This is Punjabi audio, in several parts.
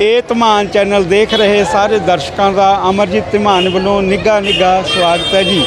ਇਹ ਧਮਾਨ ਚੈਨਲ ਦੇਖ ਰਹੇ ਸਾਰੇ ਦਰਸ਼ਕਾਂ ਦਾ ਅਮਰਜੀਤ ਧਮਾਨ ਵੱਲੋਂ ਨਿੱਘਾ ਨਿੱਘਾ ਸਵਾਗਤ ਹੈ ਜੀ।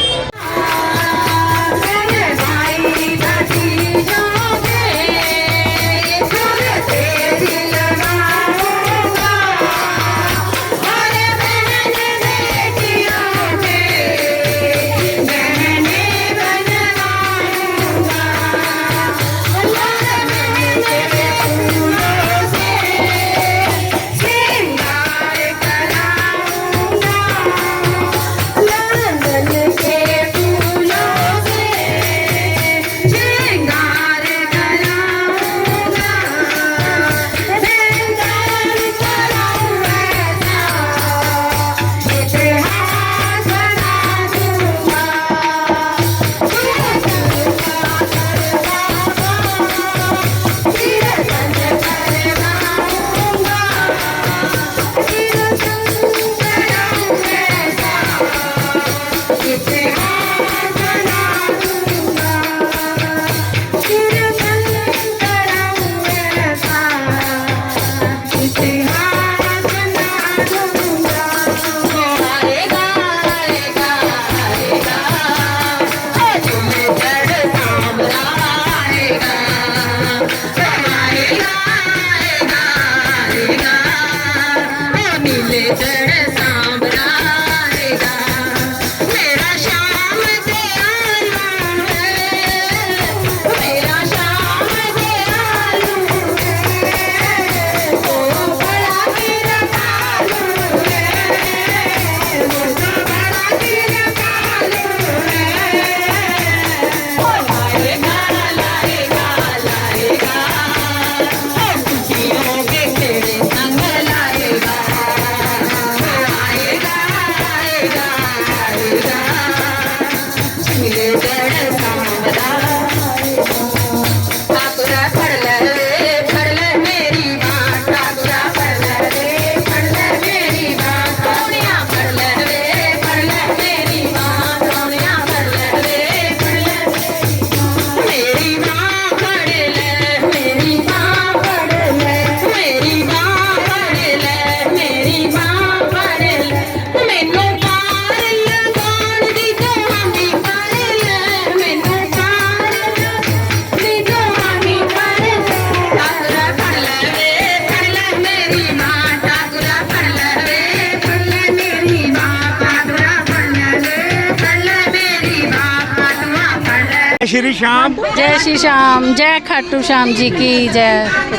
ਸ਼ਾਮ। ਜੈ ਸ਼੍ਰੀ ਸ਼ਾਮ ਜੈ ਖਾਟੂ ਸ਼ਾਮ ਜੀ ਕੀ ਜੈ।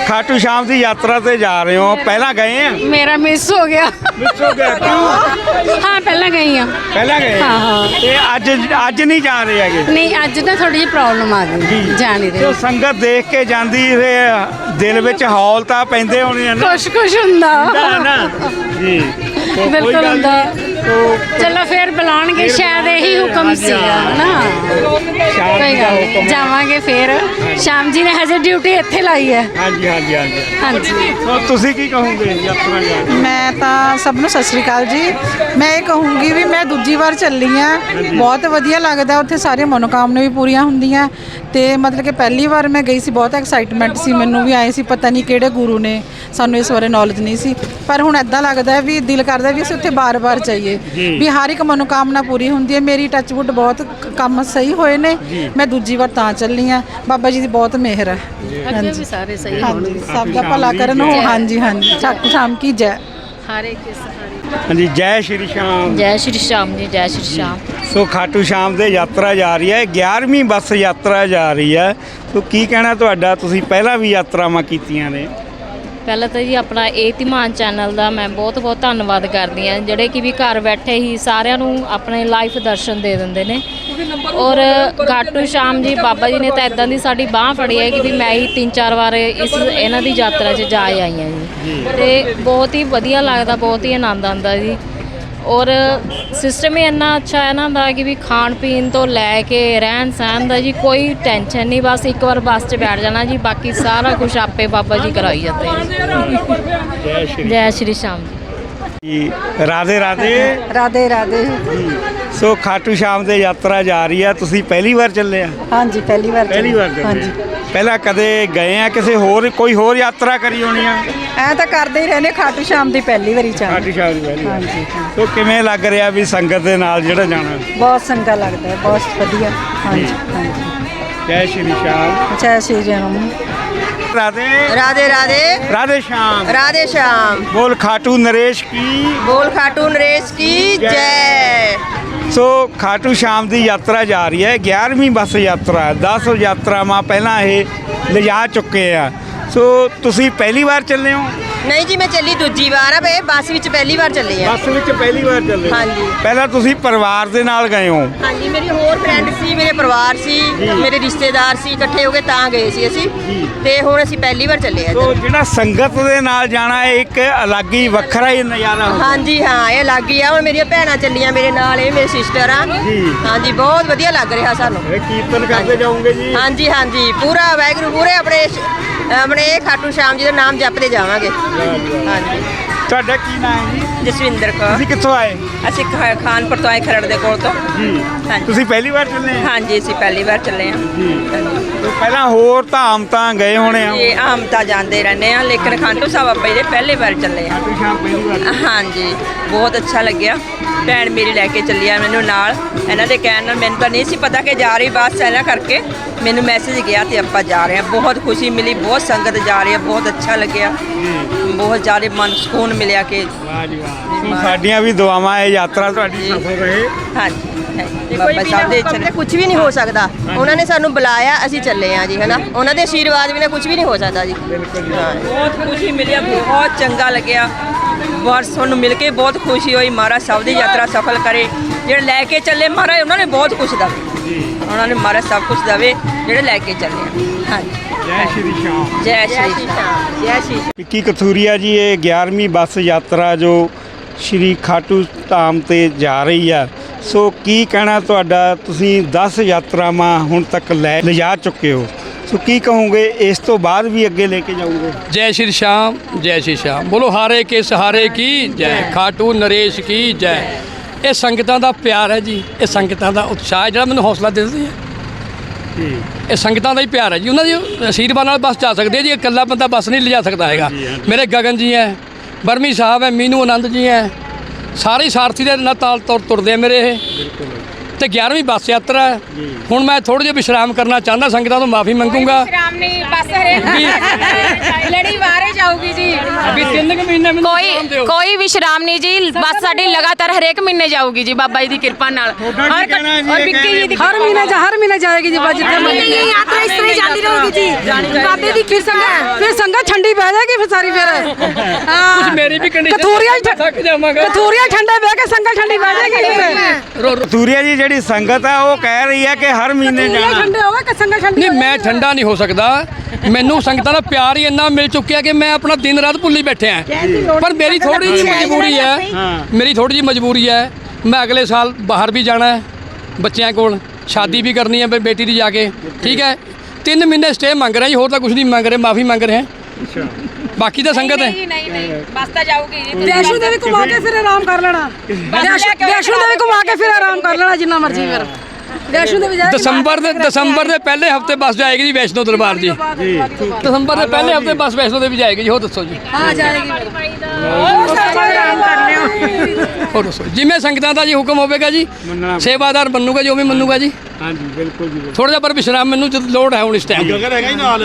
ਖਾਟੂ ਸ਼ਾਮ ਦੀ ਯਾਤਰਾ ਤੇ ਜਾ ਰਹੇ ਹੋ। ਪਹਿਲਾਂ ਗਏ ਆ? ਮੇਰਾ ਮਿਸ ਹੋ ਗਿਆ। ਮਿਸ ਹੋ ਗਿਆ ਕਿਉਂ? ਹਾਂ ਪਹਿਲਾਂ ਗਈ ਆ। ਪਹਿਲਾਂ ਗਏ? ਹਾਂ ਹਾਂ। ਤੇ ਅੱਜ ਅੱਜ ਨਹੀਂ ਜਾ ਰਹੇ ਹੈਗੇ? ਨਹੀਂ ਅੱਜ ਤਾਂ ਥੋੜੀ ਜਿਹੀ ਪ੍ਰੋਬਲਮ ਆ ਗਈ। ਜਾ। ਨਹੀਂ ਰਹੇ। ਸੰਗਤ ਦੇਖ ਕੇ ਜਾਂਦੀ ਫੇ ਦਿਲ ਵਿੱਚ ਹੌਲ ਤਾਂ ਪੈਂਦੇ ਹੋਣੇ ਨਾ। ਕੁਛ ਕੁਛ ਹੁੰਦਾ। ਨਾ। ਜੀ। ਬਿਲਕੁਲ ਹੁੰਦਾ। ਚਲੋ ਫੇਰ ਬੁਲਾਉਣਗੇ ਸ਼ਾਇਦ ਇਹੀ ਹੁਕਮ ਸੀ ਨਾ। ਕੋਈ ਜਾਵਾਂਗੇ ਫੇਰ। ਸ਼ਾਮ ਜੀ ਨੇ ਹਜੇ ਡਿਊਟੀ ਇੱਥੇ ਲਾਈ ਹੈ। ਹਾਂਜੀ ਹਾਂਜੀ ਹਾਂਜੀ। ਹਾਂਜੀ। ਤੁਸੀਂ ਕੀ ਕਹੋਗੇ ਆਪਣਾ ਮੈਂ ਤਾਂ ਸਭ ਨੂੰ ਸਤਿ ਸ੍ਰੀ ਅਕਾਲ ਜੀ। ਮੈਂ ਇਹ ਕਹੂੰਗੀ ਵੀ ਮੈਂ ਦੂਜੀ ਵਾਰ ਚੱਲੀ ਆ ਬਹੁਤ ਵਧੀਆ ਲੱਗਦਾ ਉੱਥੇ ਸਾਰੀਆਂ ਮਨੋਕਾਮਨਾ ਵੀ ਪੂਰੀਆਂ ਹੁੰਦੀਆਂ ਤੇ ਮਤਲਬ ਕਿ ਪਹਿਲੀ ਵਾਰ ਮੈਂ ਗਈ ਸੀ ਬਹੁਤ ਐਕਸਾਈਟਮੈਂਟ ਸੀ। ਮੈਨੂੰ ਵੀ ਆਏ ਸੀ ਪਤਾ ਨਹੀਂ ਕਿਹੜੇ ਗੁਰੂ ਨੇ। ਸਾਨੂੰ ਇਸ ਬਾਰੇ ਨੌਲੇਜ ਨਹੀਂ ਸੀ। ਪਰ ਹੁਣ ਐਦਾਂ ਲੱਗਦਾ ਵੀ ਦਿਲ ਕਰਦਾ ਵੀ ਅਸੀਂ ਉੱਥੇ ਬਾਰ-ਬਾਰ ਜਾਈਏ। ਵੀ ਹਰ ਇੱਕ ਮਨੋਕਾਮਨਾ ਪੂਰੀ ਹੁੰਦੀ ਹੈ। ਮੇਰੀ ਟੱਚਵੁੱਡ ਬਹੁਤ ਕੰਮ ਸਹੀ ਹੋਏ ਨੇ। ਮੈਂ ਦੂਜੀ ਵਾਰ ਤਾਂ ਚੱਲੀ ਆ ਬਾਬਾ ਜੀ ਦੀ ਬਹੁਤ ਮਿਹਰ ਹੈ। ਅੱਗੇ ਵੀ ਸਾਰੇ ਸਹੀ ਹਾਂਜੀ ਸਭ ਦਾ ਭਲਾ ਕਰਨ ਹੋ ਹਾਂਜੀ ਹਾਂਜੀ। ਸ਼ਾਮ ਕੀ ਜੈ? ਹਾਰੇ ਕਿਸ ਹਾਰੇ ਹਾਂਜੀ ਜੈ ਸ਼੍ਰੀ ਸ਼ਾਮ। ਜੈ ਸ਼੍ਰੀ ਸ਼ਾਮ ਜੀ ਜੈ ਸ਼੍ਰੀ ਸ਼ਾਮ। ਸੋ ਖਾਟੂ ਸ਼ਾਮ ਦੇ ਯਾਤਰਾ ਜਾ ਰਹੀ ਹੈ। 11ਵੀਂ ਬੱਸ ਯਾਤਰਾ ਜਾ ਰਹੀ ਹੈ। ਸੋ ਕੀ ਕਹਿਣਾ ਤੁਹਾਡਾ? ਤੁਸੀਂ ਪਹਿਲਾਂ ਵੀ ਯਾਤਰਾਵਾਂ ਕੀਤੀਆਂ ਨੇ। ਪਹਿਲਾਂ ਤਾਂ ਜੀ ਆਪਣਾ ਇਹ ਧੀਮਾਨ ਚੈਨਲ ਦਾ ਮੈਂ ਬਹੁਤ ਬਹੁਤ ਧੰਨਵਾਦ ਕਰਦੀ ਹਾਂ। ਜਿਹੜੇ ਕਿ ਵੀ ਘਰ ਬੈਠੇ ਹੀ ਸਾਰਿਆਂ ਨੂੰ ਆਪਣੇ ਲਾਈਫ ਦਰਸ਼ਨ ਦੇ ਦਿੰਦੇ ਨੇ। ਔਰ ਘਾਟੂ ਸ਼ਾਮ ਜੀ ਬਾਬਾ ਜੀ ਨੇ ਤਾਂ ਇਦਾਂ ਦੀ ਸਾਡੀ ਬਾਹ ਫੜੀ ਹੈ ਕਿ ਵੀ ਮੈਂ ਹੀ ਤਿੰਨ ਚਾਰ ਵਾਰ ਇਸ ਇਹਨਾਂ ਦੀ ਯਾਤਰਾ 'ਚ ਜਾ ਆਈ ਹਾਂ ਜੀ। ਤੇ ਬਹੁਤ ਹੀ ਵਧੀਆ ਲੱਗਦਾ ਬਹੁਤ ਹੀ ਆਨੰਦ ਆਉਂਦਾ ਜੀ। ਔਰ ਸਿਸਟਮ ਹੀ ਇੰਨਾ ਅੱਛਾ ਹੈ ਨਾ ਦਾ ਕਿ ਵੀ ਖਾਣ ਪੀਣ ਤੋਂ ਲੈ ਕੇ ਰਹਿਣ ਸਹਿਣ ਦਾ ਜੀ ਕੋਈ ਟੈਨਸ਼ਨ ਨਹੀਂ ਬਸ ਇੱਕ ਵਾਰ ਬੱਸ 'ਚ ਬੈਠ ਜਾਣਾ ਜੀ ਬਾਕੀ ਸਾਰਾ ਕੁਝ ਆਪੇ ਬਾਬਾ ਜੀ ਕਰਾਈ ਜਾਂਦੇ ਜੈ। ਸ਼੍ਰੀ ਜੈ ਸ਼੍ਰੀ ਸ਼ਾਮ ਜੀ। ਜੀ ਰਾਧੇ। ਰਾਧੇ ਰਾਧੇ। ਰਾਧੇ ਸੋ ਖਾਟੂ ਸ਼ਾਮ ਦੇ ਯਾਤਰਾ ਜਾ ਰਹੀ ਆ ਤੁਸੀਂ ਪਹਿਲੀ ਵਾਰ ਚੱਲੇ ਆ ਹਾਂਜੀ ਪਹਿਲੀ ਵਾਰ ਪਹਿਲੀ ਵਾਰ ਚੱਲੇ ਹਾਂਜੀ ਆ। ਪਹਿਲਾਂ ਕਦੇ ਗਏ ਆ ਕਿਸੇ ਹੋਰ ਕੋਈ ਹੋਰ ਯਾਤਰਾ ਕਰੀ ਹੋਣੀ ਆ ਐ ਤਾਂ ਕਰਦੇ ਹੀ ਰਹਿੰਦੇ ਖਾਟੂ ਸ਼ਾਮ ਦੀ ਪਹਿਲੀ ਵਾਰੀ ਚਾਹ ਖਾਟੂ ਸ਼ਾਮ ਦੀ ਪਹਿਲੀ ਵਾਰ ਹਾਂਜੀ ਹਾਂ। ਸੋ ਕਿਵੇਂ ਲੱਗ ਰਿਹਾ ਵੀ ਸੰਗਤ ਦੇ ਨਾਲ ਜਿਹੜਾ ਜਾਣਾ ਬਹੁਤ ਸੰਗਾ ਲੱਗਦਾ ਹੈ ਬਹੁਤ ਵਧੀਆ ਹਾਂਜੀ ਹਾਂਜੀ ਜੈ ਸ਼੍ਰੀ ਸ਼ਾਮ ਜੈ ਸ਼੍ਰੀ ਰਾਮ ਰਾਧੇ राधे राधे ਰਾਧੇ ਸ਼ਾਮ राधे श्याम ਬੋਲ ਖਾਟੂ ਨਰੇਸ਼ ਕੀ बोल खाटू नरेश की जय। ਸੋ ਖਾਟੂ ਸ਼ਾਮ ਦੀ ਯਾਤਰਾ ਜਾ ਰਹੀ ਹੈ 11ਵੀਂ ਬੱਸ ਯਾਤਰਾ 10 ਯਾਤਰਾਵਾਂ ਪਹਿਲਾਂ ਇਹ ਲਿਜਾ ਚੁੱਕੇ ਆ। ਸੋ ਤੁਸੀਂ ਪਹਿਲੀ ਵਾਰ ਚੱਲੇ ਹੋ? ਨਹੀਂ ਜੀ ਮੈਂ ਚੱਲੀ ਦੂਜੀ ਵਾਰ ਆ ਬਈ ਬੱਸ ਵਿੱਚ ਪਹਿਲੀ ਵਾਰ ਚੱਲੀ ਆ। ਬੱਸ ਵਿੱਚ ਪਹਿਲੀ ਵਾਰ ਚੱਲੇ। ਹਾਂਜੀ। ਪਹਿਲਾਂ ਤੁਸੀਂ ਪਰਿਵਾਰ ਦੇ ਨਾਲ ਗਏ ਹੋ? ਹਾਂਜੀ ਮੇਰੀ ਹੋਰ ਫਰੈਂਡ ਸੀ ਮੇਰੇ ਪਰਿਵਾਰ ਸੀ ਮੇਰੇ ਰਿਸ਼ਤੇਦਾਰ ਸੀ ਇਕੱਠੇ ਹੋ ਕੇ ਤਾਂ ਗਏ ਸੀ ਅਸੀਂ। ਤੇ ਹੁਣ ਅਸੀਂ ਪਹਿਲੀ ਵਾਰ ਚੱਲੇ ਆ ਸੋ ਜਿਹੜਾ ਸੰਗਤ ਦੇ ਨਾਲ ਜਾਣਾ ਹੈ ਇੱਕ ਅਲੱਗ ਹੀ ਵੱਖਰਾ ਹੀ ਨਜ਼ਾਰਾ ਹੁੰਦਾ। ਹਾਂਜੀ ਹਾਂ ਇਹ ਲੱਗ ਗਿਆ ਹੁਣ ਮੇਰੀਆਂ ਭੈਣਾਂ ਚੱਲੀਆਂ ਮੇਰੇ ਨਾਲ ਇਹ ਮੇਰੇ ਸਿਸਟਰ ਆ। ਹਾਂਜੀ ਬਹੁਤ ਵਧੀਆ ਲੱਗ ਰਿਹਾ ਸਾਨੂੰ। ਇਹ ਕੀਰਤਨ ਕਰਦੇ ਜਾਓਗੇ ਜੀ। ਹਾਂਜੀ ਹਾਂਜੀ ਪੂਰਾ ਵਾਹਿਗੁਰੂ ਪੂਰੇ ਆਪਣੇ ਆਪਣੇ ਖਾਟੂ ਸ਼ਾਮ ਜੀ ਦਾ ਨਾਮ ਜਪਦੇ ਜਾਵਾਂਗੇ। ਹਾਂਜੀ। ਤੁਹਾਡਾ ਕੀ ਨਾਮ ਹੈ ਜੀ? ਜਸਵਿੰਦਰ ਕੌਰ। ਤੁਸੀਂ ਕਿੱਥੋਂ ਆਏ? ਅਸੀਂ ਖ- ਖਾਨਪੁਰ ਤੋਂ ਆਏ ਖਰੜ ਦੇ ਕੋਲ ਤੋਂ। ਜੀ। ਹਾਂਜੀ। ਤੁਸੀਂ ਪਹਿਲੀ ਵਾਰ ਚੱਲੇ ਆ? ਹਾਂਜੀ ਅਸੀਂ ਪਹਿਲੀ ਵਾਰ ਚੱਲੇ ਹਾਂ ਜੀ। ਪਹਿਲਾਂ ਹੋਰ ਧਾਮ ਤਾਂ ਗਏ ਹੋਣੇ ਆ? ਇਹ ਆਮ ਤਾਂ ਜਾਂਦੇ ਰਹਿੰਦੇ ਆ ਲੇਕਿਨ ਖਾਟੂ ਸਾਹਿਬ ਆਪਾਂ ਇਹਦੇ ਪਹਿਲੀ ਵਾਰ ਚੱਲੇ ਆ। ਖਾਟੂ ਸ਼ਾਮ ਪਹਿਲੀ ਵਾਰ ਹਾਂਜੀ ਬਹੁਤ ਅੱਛਾ ਲੱਗਿਆ। ਭੈਣ ਮੇਰੀ ਲੈ ਕੇ ਚੱਲੀ ਆ ਮੈਨੂੰ ਨਾਲ। ਇਹਨਾਂ ਦੇ ਕਹਿਣ ਨਾਲ ਮੈਨੂੰ ਤਾਂ ਨਹੀਂ ਸੀ ਪਤਾ ਕਿ ਜਾ ਰਹੀ ਬੱਸ ਇਹਨਾਂ ਕਰਕੇ ਮੈਨੂੰ ਮੈਸੇਜ ਗਿਆ ਤੇ ਆਪਾਂ ਜਾ ਰਹੇ ਹਾਂ ਬਹੁਤ ਖੁਸ਼ੀ ਮਿਲੀ ਬਹੁਤ ਸੰਗਤ ਜਾ ਰਹੀ ਹੈ ਬਹੁਤ ਅੱਛਾ ਲੱਗਿਆ। ਬਹੁਤ ਜ਼ਿਆਦਾ ਮਨ ਸਕੂਨ ਮਿਲਿਆ ਕਿ ਵਾਹ ਜੀ ਵਾਹ। ਸਾਡੀਆਂ ਵੀ ਦੁਆਵਾਂ ਇਹ ਯਾਤਰਾ ਤੁਹਾਡੀ ਜੀ। ਸਫਲ ਰਹੇ। ਹਾਂਜੀ ਕੋਈ ਬਾਬਾ ਸਾਹਿਬ ਦੇ ਚਰਨ ਕੁਝ ਵੀ ਨਹੀਂ ਹੋ ਸਕਦਾ। ਉਹਨਾਂ ਨੇ ਸਾਨੂੰ ਬੁਲਾਇਆ ਅਸੀਂ ਚੱਲੇ ਆ ਜੀ ਹਨਾ? ਉਹਨਾਂ ਦੇ ਆਸ਼ੀਰਵਾਦ ਬਿਨਾਂ ਕੁਝ ਵੀ ਨਹੀਂ ਹੋ ਸਕਦਾ ਜੀ। ਹਾਂ। ਬਹੁਤ ਖੁਸ਼ੀ ਮਿਲੀ ਆ, ਬਹੁਤ ਚੰਗਾ ਲੱਗਿਆ। ਬਹੁਤ ਤੁਹਾਨੂੰ ਮਿਲ ਕੇ ਬਹੁਤ ਖੁਸ਼ੀ ਹੋਈ। ਮਹਾਰਾਜ ਸਭ ਦੀ ਯਾਤਰਾ ਸਫਲ ਕਰੇ। ਜਿਹੜੇ ਲੈ ਕੇ ਚੱਲੇ ਮਹਾਰਾਜ ਉਹਨਾਂ ਨੇ ਬਹੁਤ ਕੁਝ ਦਵੇ। ਉਹਨਾਂ ਨੇ ਮਹਾਰਾਜ ਸਭ ਕੁਝ ਦਵੇ ਜਿਹੜੇ ਲੈ ਕੇ ਚੱਲੇ ਆ। ਹਾਂਜੀ। ਜੈ ਸ਼੍ਰੀ ਸ਼ਾਮ। ਜੈ ਸ਼੍ਰੀ ਰਾਮ ਜੈ ਸ਼੍ਰੀ ਵਿੱਕੀ ਕਥੂਰੀਆ ਜੀ ਇਹ 11ਵੀਂ ਬੱਸ ਯਾਤਰਾ ਜੋ ਸ਼੍ਰੀ ਖਾਟੂ ਧਾਮ ਤੇ ਜਾ ਰਹੀ ਆ। ਸੋ ਕੀ ਕਹਿਣਾ ਤੁਹਾਡਾ? ਤੁਸੀਂ 10 ਯਾਤਰਾਵਾਂ ਹੁਣ ਤੱਕ ਲੈ ਲਿਜਾ ਚੁੱਕੇ ਹੋ। ਸੋ ਕੀ ਕਹੋਗੇ? ਇਸ ਤੋਂ ਬਾਅਦ ਵੀ ਅੱਗੇ ਲੈ ਕੇ ਜਾਓਗੇ? ਜੈ ਸ਼੍ਰੀ ਸ਼ਾਮ ਜੈ ਸ਼੍ਰੀ ਸ਼ਾਮ। ਬੋਲੋ ਹਾਰੇ ਕੇ ਸਹਾਰੇ ਕੀ? ਜੈ ਖਾਟੂ ਨਰੇਸ਼ ਕੀ? ਜੈ। ਇਹ ਸੰਗਤਾਂ ਦਾ ਪਿਆਰ ਹੈ ਜੀ। ਇਹ ਸੰਗਤਾਂ ਦਾ ਉਤਸ਼ਾਹ ਜਿਹੜਾ ਮੈਨੂੰ ਹੌਸਲਾ ਦਿੰਦੀ ਹੈ ਇਹ ਸੰਗਤਾਂ ਦਾ ਹੀ ਪਿਆਰ ਹੈ ਜੀ। ਉਹਨਾਂ ਦੇ ਅਸ਼ੀਰਵਾਦ ਨਾਲ ਬਸ ਜਾ ਸਕਦੇ ਜੀ। ਇਕੱਲਾ ਬੰਦਾ ਬਸ ਨਹੀਂ ਲਿਜਾ ਸਕਦਾ ਹੈਗਾ। ਮੇਰੇ ਗਗਨ ਜੀ ਹੈ। ਬਰਮੀ ਸਾਹਿਬ ਹੈ ਮੀਨੂ ਆਨੰਦ ਜੀ ਹੈ। ਸਾਰੇ ਸਾਰਥੀ ਦੇ ਨਾਲ ਤਾਲ ਤੁਰ ਤੁਰਦੇ ਆ ਮੇਰੇ ਇਹ। ਤੇ 11ਵੀਂ ਬੱਸ ਯਾਤਰਾ ਹੈ। ਹੁਣ ਮੈਂ ਥੋੜਾ ਜਿਹਾ ਵਿਸ਼ਰਾਮ ਕਰਨਾ ਚਾਹੁੰਦਾ ਸੰਗਤਾਂ ਤੋਂ ਮਾਫੀ ਮੰਗੂੰਗਾ। ਸ਼ਾਮ ਨਹੀਂ ਬਸ ਹਰੇਕ ਲੜੀ ਵਾਰੇ ਜਾਊਗੀ ਜੀ। ਵੀ ਤਿੰਨ ਕੁ ਮਹੀਨੇ ਮੈਨੂੰ ਕੋਈ। ਕੋਈ ਵਿਸ਼ਰਾਮ ਨਹੀਂ ਜੀ। ਬਸ ਸਾਡੀ ਲਗਾਤਾਰ ਹਰੇਕ ਮਹੀਨੇ ਜਾਊਗੀ ਜੀ ਬਾਬਾ ਜੀ ਦੀ ਕਿਰਪਾ ਨਾਲ। ਜੀ? ਔਰ ਇਹ ਵਿੱਕੀ ਕਹਿ ਜੀ ਦੀ ਹਰ ਮਹੀਨੇ ਜਾ ਹਰ ਮਹੀਨੇ ਜਾਏਗੀ ਜੀ ਬੱਜ ਇਹ ਯਾਤਰਾ ਇਸ ਤਰ੍ਹਾਂ ਹੀ ਜਾਂਦੀ ਰਹੂਗੀ ਜੀ। ਬਾਬੇ ਦੀ ਫਿਰ ਸੰਗਾ ਫਿਰ ਸੰਗਾ ਠੰਡੀ ਪੈ ਜਾਏਗੀ ਫਿਰ ਸਾਰੀ ਫਿਰ। ਹਾਂ। ਮੇਰੀ ਵੀ ਕੰਡੀਸ਼ਨ ਕਥੂਰੀਆ ਥੱਕ ਜਾਵਾਂਗਾ। ਕਥੂਰੀਆ ਠੰਡੇ ਬਹਿ ਕੇ ਸੰਗਾ ਠੰਡੀ ਪੈ ਜਾਏਗੀ ਕਥੂਰੀਆ ਜੀ ਜਿਹੜੀ ਸੰਗਤ ਆ ਉਹ ਕਹਿ ਰਹੀ ਹੈ ਕਿ ਹਰ ਮਹੀਨੇ ਜਾਣਾ। ਠੰਡੇ ਹੋਵੇ ਕਿ ਸੰਗਾ ਠੰਡੀ ਨਹੀਂ ਮੈਂ ਠੰਡਾ ਨਹੀਂ ਹੋ ਸਕਦਾ। ਮੈਨੂੰ ਸੰਗਤਾਂ ਦਾ ਪਿਆਰ ਹੀ ਇੰਨਾ ਮਿਲ ਚੁੱਕਿਆ ਕਿ ਮੈਂ ਆਪਣਾ ਦਿਨ ਰਾਤ ਭੁੱਲੀ ਬੈਠਿਆ ਪਰ ਮੇਰੀ ਥੋੜੀ ਜਿਹੀ ਮਜਬੂਰੀ ਹੈ। ਮੇਰੀ ਥੋੜੀ ਜਿਹੀ ਮਜਬੂਰੀ ਹੈ। ਮੈਂ ਅਗਲੇ ਸਾਲ ਬਾਹਰ ਵੀ ਜਾਣਾ ਹੈ ਬੱਚਿਆਂ ਕੋਲ। ਸ਼ਾਦੀ ਵੀ ਕਰਨੀ ਹੈ ਬੇ- ਬੇਟੀ ਦੀ ਜਾ ਕੇ। ਠੀਕ ਹੈ। ਤਿੰਨ ਮਹੀਨੇ ਸਟੇ ਮੰਗ ਰਿਹਾ ਜੀ ਹੋਰ ਤਾਂ ਕੁਝ ਨਹੀਂ ਮੰਗ ਰਹੇ ਮਾਫੀ ਮੰਗ ਰਹੇ। ਹਾਂ ਬਾਕੀ ਤਾਂ ਸੰਗਤ ਹੈ। ਨਹੀਂ ਨਹੀਂ ਬਸ ਤਾਂ ਜਾਊਗੀ ਜੀ ਵੈਸ਼ਨੂ ਦੇਵੀ ਘੁਮਾ ਕੇ ਫਿਰ ਆਰਾਮ ਕਰ ਲੈਣਾ। ਵੈਸ਼ਨੂ ਵੈਸ਼ਨੂ ਦੇਵੀ ਘੁਮਾ ਕੇ ਫਿਰ ਆਰਾਮ ਕਰ ਲੈਣਾ ਜਿੰਨਾ ਮਰਜ਼ੀ ਫਿਰ। ਵੈਸ਼ਨੂ ਦਸੰਬਰ ਦੇ ਦਸੰਬਰ ਦੇ ਪਹਿਲੇ ਹਫ਼ਤੇ ਬੱਸ ਜਾਏਗੀ ਜੀ ਵੈਸ਼ਨੋ ਦਰਬਾਰ ਜੀ। ਦਸੰਬਰ ਦੇ ਪਹਿਲੇ ਹਫ਼ਤੇ ਬੱਸ ਵੈਸ਼ਨੋ ਦੇਵੀ ਜਾਏਗੀ ਜੀ ਹੋਰ ਦੱਸੋ ਜੀ। ਹਾਂ ਜਾਏਗੀ। ਦੱਸੋ ਜਿਵੇਂ ਸੰਗਤਾਂ ਦਾ ਜੀ ਹੁਕਮ ਹੋਵੇਗਾ ਜੀ ਸੇਵਾਦਾਰ ਮੰਨੂਗਾ ਜੋ ਵੀ ਮੰਨੂਗਾ ਜੀ। ਹਾਂਜੀ ਬਿਲਕੁਲ ਜੀ ਥੋੜਾ ਜਿਹਾ ਪਰ ਵਿਸ਼ਰਾਮ ਮੈਨੂੰ ਜਦ ਲੋੜ ਹੈ ਹੁਣ ਇਸ ਟਾਈਮ ਗਗਨ ਹੈਗਾ ਹੀ ਨਾਲ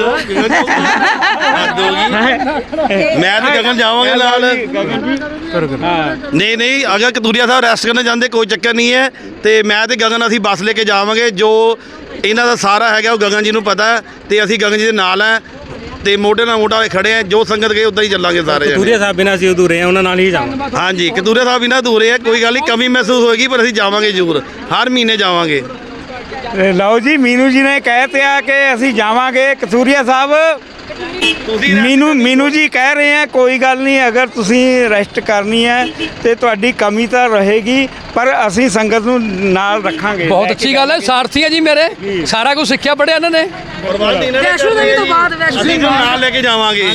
ਮੈਂ ਤੇ ਗਗਨ ਜਾਵਾਂਗੇ ਨਾਲ। ਗਗਨ ਜੀ ਹਾਂ। ਨਹੀਂ ਨਹੀਂ ਅਗਰ ਕਤੂਰੀਆ ਸਾਹਿਬ ਰੈਸਟ ਕਰਨ ਜਾਂਦੇ ਕੋਈ ਚੱਕਰ ਨਹੀਂ ਹੈ। ਤੇ ਮੈਂ ਤੇ ਗਗਨ ਅਸੀਂ ਬੱਸ ਲੈ ਕੇ ਜਾਵਾਂਗੇ ਜੋ ਇਹਨਾਂ ਦਾ ਸਾਰਾ ਹੈਗਾ ਉਹ ਗਗਨ ਜੀ ਨੂੰ ਪਤਾ ਹੈ। ਤੇ ਅਸੀਂ ਗਗਨ ਜੀ ਦੇ ਨਾਲ ਹੈ। ਤੇ ਮੋਢੇ ਨਾਲ ਮੋਢਾ ਖੜੇ ਆ ਜੋ ਸੰਗਤ ਗਏ ਉਦਾਂ ਹੀ ਚੱਲਾਂਗੇ ਸਾਰੇ ਜਣੇ। ਕਤੂਰੀਆ ਸਾਹਿਬ ਬਿਨਾਂ ਅਸੀਂ ਅਧੂਰੇ ਆ ਉਹਨਾਂ ਨਾਲ ਹੀ ਜਾਵਾਂਗੇ। ਹਾਂਜੀ ਕਤੂਰੀਆ ਸਾਹਿਬ ਇਹਨਾਂ ਦੂਰੇ ਹੈ। ਕੋਈ ਗੱਲ ਨਹੀਂ ਕਮੀ ਮਹਿਸੂਸ ਹੋਏਗੀ ਪਰ ਅਸੀਂ ਜਾਵਾਂਗੇ ਜ਼ਰੂਰ। ਹਰ ਮਹੀਨੇ ਜਾਵਾਂਗੇ। ਲਓ ਜੀ ਮੀਨੂ ਜੀ ਨੇ ਕਹਿ ਤਿਆ ਕਿ ਅਸੀਂ ਜਾਵਾਂਗੇ ਕਸੂਰੀਆ ਸਾਹਿਬ। ਮੀਨੂ ਮੀਨੂ ਜੀ ਕਹਿ ਰਹੇ ਆ ਕੋਈ ਗੱਲ ਨਹੀਂ ਅਗਰ ਤੁਸੀਂ ਰੈਸਟ ਕਰਨੀ ਹੈ ਤੇ ਤੁਹਾਡੀ ਕਮੀ ਤਾਂ ਰਹੇਗੀ ਪਰ ਅਸੀਂ ਸੰਗਤ ਨੂੰ ਨਾਲ ਰੱਖਾਂਗੇ। ਬਹੁਤ ਅੱਛੀ ਗੱਲ ਹੈ ਸਾਰਥੀ ਹੈ ਜੀ ਮੇਰੇ। ਸਾਰਾ ਕੁਝ ਸਿੱਖਿਆ ਪੜਿਆ ਇਹਨਾਂ ਨੇ। ਵੈਸ਼ਨੋ ਦੇਵੀ ਤੋਂ ਬਾਅਦ ਵੈਸ਼ਨੋ ਅਸੀਂ ਨਾਲ ਲੈ ਕੇ ਜਾਵਾਂਗੇ।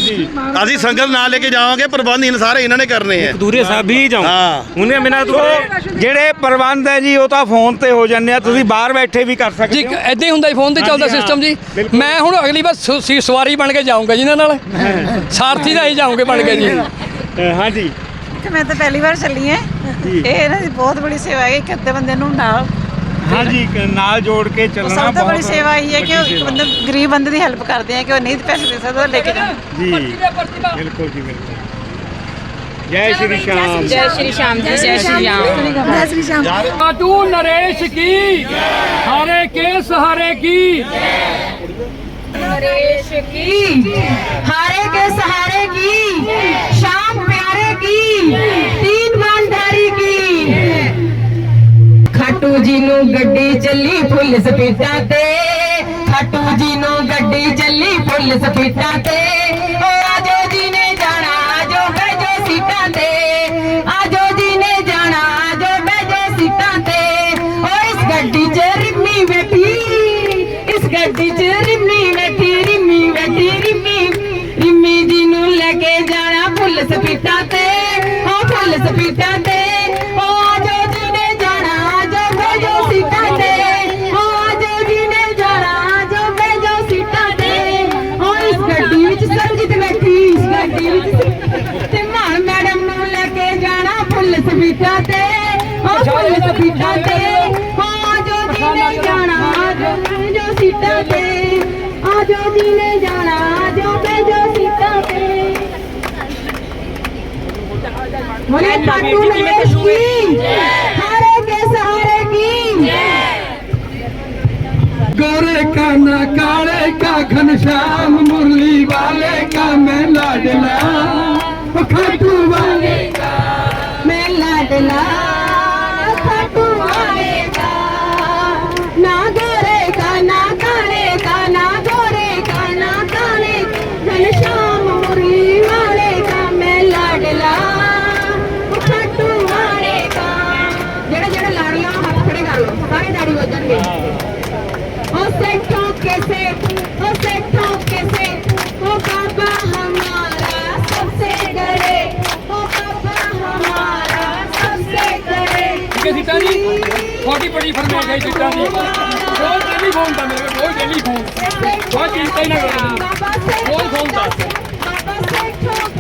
ਅਸੀਂ ਸੰਗਤ ਨਾਲ ਲੈ ਕੇ ਜਾਵਾਂਗੇ ਪ੍ਰਬੰਧ ਇਹਨਾਂ ਸਾਰੇ ਇਹਨਾਂ ਨੇ ਕਰਨੇ ਆ ਦੂਰੇ ਸਾਹਿਬ ਵੀ ਜਾਉਂ ਹਾਂ। ਉਹਨੇ ਬਿਨਾ ਸੋ ਜਿਹੜੇ ਪ੍ਰਬੰਧ ਹੈ ਜੀ ਉਹ ਤਾਂ ਫੋਨ ਤੇ ਹੋ ਜਾਂਦੇ ਆ। ਤੁਸੀਂ ਬਾਹਰ ਬੈਠੇ ਵੀ ਕਰ ਜੀ ਸਕਦੇ ਹੋ ਐਦਾਂ ਹੀ ਹੁੰਦਾ ਜੀ ਫੋਨ ਤੇ ਚੱਲਦਾ ਸਿਸਟਮ ਜੀ। ਮੈਂ ਹੁਣ ਅਗਲੀ ਵਾਰ ਸਵਾਰੀ ਬਣ ਕੇ ਜਾਊਂਗਾ ਜੀ ਇਹਨਾਂ ਨਾਲ। ਸਾਰਥੀ ਦਾ ਹੀ ਜਾਊਂਗੇ ਬਣ ਕੇ ਜੀ। ਅ, ਹਾਂਜੀ। ਮੈਂ ਤਾਂ ਪਹਿਲੀ ਵਾਰ ਚੱਲੀ ਹਾਂ। ਇਹ ਇਹਨਾਂ ਦੀ ਬਹੁਤ ਬੜੀ ਸੇਵਾ ਹੈ ਇੱਕ ਅੱਧੇ ਬੰਦੇ ਨੂੰ ਨਾਲ। ਹਾਂਜੀ ਇੱਕ ਨਾਲ ਜੋੜ ਕੇ ਚੱਲਣਾ ਸਭ ਤੋਂ ਬੜੀ ਸੇਵਾ ਇਹ ਹੈ ਕਿ ਉਹ ਇੱਕ ਬੰਦੇ ਗਰੀਬ ਬੰਦੇ ਦੀ ਹੈਲਪ ਕਰਦੇ ਆ ਕਿ ਉਹ ਨਹੀਂ ਪੈਸੇ ਦੇ ਸਕਦਾ ਉਹ ਲੈ ਕੇ ਜੀ। ਬਿਲਕੁਲ ਜੀ ਬਿਲਕੁਲ। ਜੈ ਸ਼੍ਰੀ ਸ਼ਾਮ। ਜੈ ਸ਼੍ਰੀ ਸ਼ਾਮ ਜੀ ਜੈ ਸ਼੍ਰੀ ਰਾਮ ਕਾਟੂ ਨਰੇਸ਼ ਕੀ? ਹਾਰੇ ਕੇ ਸਹਾਰੇ ਕੀ? नरेश की हारे के सहारे की शाम प्यारे की तीन बांधारी की खटू जी नु गड्डी चली फुल स्पीडा ते खटू जी नु गड्डी चली फुल स्पीडा ते ਫੁੱਲ ਤੇ ਓ ਆਜੋ ਜੀ ਜਾਣਾ ਆਜੋ ਬੈਜੋ ਸੀਟਾਂ ਤੇ। ਓ ਆਜੋ ਜੀ ਜਾਣਾ ਆਜੋ ਬੈਜੋ ਸੀਟਾਂ ਤੇ। ਓ ਇਸ ਗੱਡੀ ਵਿੱਚ ਸਰਜੀਤ ਬੈਠੀ, ਇਸ ਗੱਡੀ ਵਿੱਚ ਤੇ ਮਾਨ ਮੈਡਮ ਨੂੰ ਲੈ ਕੇ ਜਾਣਾ ਫੁੱਲ ਸਪੀਟਾਂ ਤੇ। ਓ ਫੁੱਲ ਸਪੀਟਾਂ ਤੇ। ਓ ਆਜੋ ਜੀ ਜਾਣਾ ਆਜੋ ਬੈਜੋ ਸੀਟਾਂ ਤੇ। ਆਜੋ ਜੀ बोले खाटू नरेश की हारे के सहारे की गोरे का ना काले का घनश्याम मुरली वाले का मैं लाडला खाटू वाले मैं लाडला ਕੇ ਸੀਟਾਂ ਜੀ। ਤੁਹਾਡੀ ਬੜੀ ਫਰਮਾਇਸ਼ ਹੈ ਸੀਟਾਂ ਦੀ। ਰੋਜ਼ ਡੇਲੀ ਫੋਨ ਦਾ ਮੇਰੇ ਕੋਲ ਰੋਜ਼ ਡੇਲੀ ਫੋਨ ਕੋਈ ਚਿੰਤਾ ਹੀ ਨਾ ਕਰੋ ਰੋਜ਼ ਫੋਨ ਦਾ ਬਾਬਾ ਸੇਖੋ